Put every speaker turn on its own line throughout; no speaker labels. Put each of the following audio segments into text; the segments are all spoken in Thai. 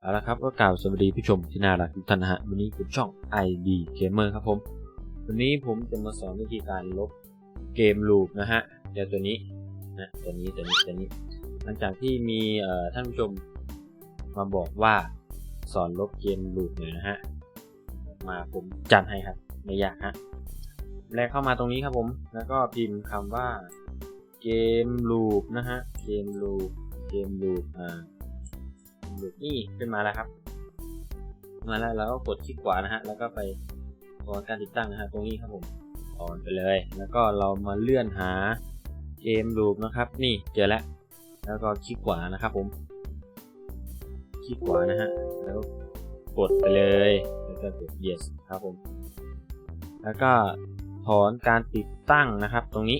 เอาละครับก็กล่าวสวัสดีผู้ชมที่น่ารักทุกท่านนะฮะวันนี้ผมช่อง ID Gamer ครับผมวันนี้ผมจะมาสอนวิธีการลบเกมลูปนะฮะเดี๋ยวตัวนี้นะตัวนี้ตัวนี้ตัวนี้ หลังจากที่มีท่านผู้ชมมาบอกว่าสอนลบเกมลูปหน่อยนะฮะมาผมจัดให้ครับไม่ยากฮะแรกเข้ามาตรงนี้ครับผมแล้วก็พิมพ์คำว่าเกมลูปนะฮะเกมลูปเกมลูปอ่า ลูปนี่ขึ้นมาแล้วครับ มาแล้วเราก็กดคลิกขวานะฮะ แล้วก็ไปถอนการติดตั้งนะฮะตรงนี้ครับผมถอนไปเลย แล้วก็เรามาเลื่อนหาเกมลูปนะครับ นี่เจอแล้ว แล้วก็คลิกขวานะครับผม คลิกขวานะฮะ แล้วกดไปเลย แล้วก็กด yes ครับผม แล้วก็ถอนการติดตั้งนะครับ ตรงนี้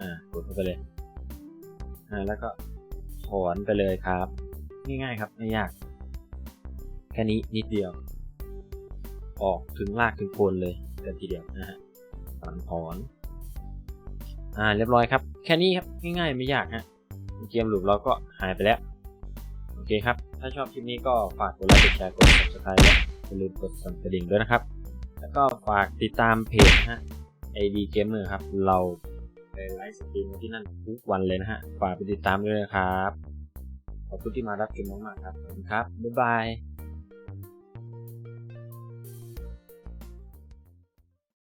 อ่า กดเข้าไปเลย อ่า แล้วก็ถอนไปเลยครับ ง่ายๆครับไม่ยาก แค่นี้นิดเดียว ออกถึงรากถึงโคนเลยกันทีเดียวนะฮะถอนถอนอ่าเรียบร้อยครับ แค่นี้ครับง่ายๆไม่ยากฮะเกมหลุมเราก็หายไปแล้ว โอเคครับ ถ้าชอบคลิปนี้ก็ฝากกดไลค์กดแชร์กด subscribe และอย่าลืมกดสั่นกระดิ่งด้วยนะครับ แล้วก็ฝากติดตามเพจฮะ ID Gamer ครับ เราไปไลฟ์สตรีมที่นั่นทุกวันเลยนะฮะ ฝากไปติดตามด้วยนะครับ ขอบคุณที่มารับชมมากๆครับขอบคุณครับ บ๊ายบาย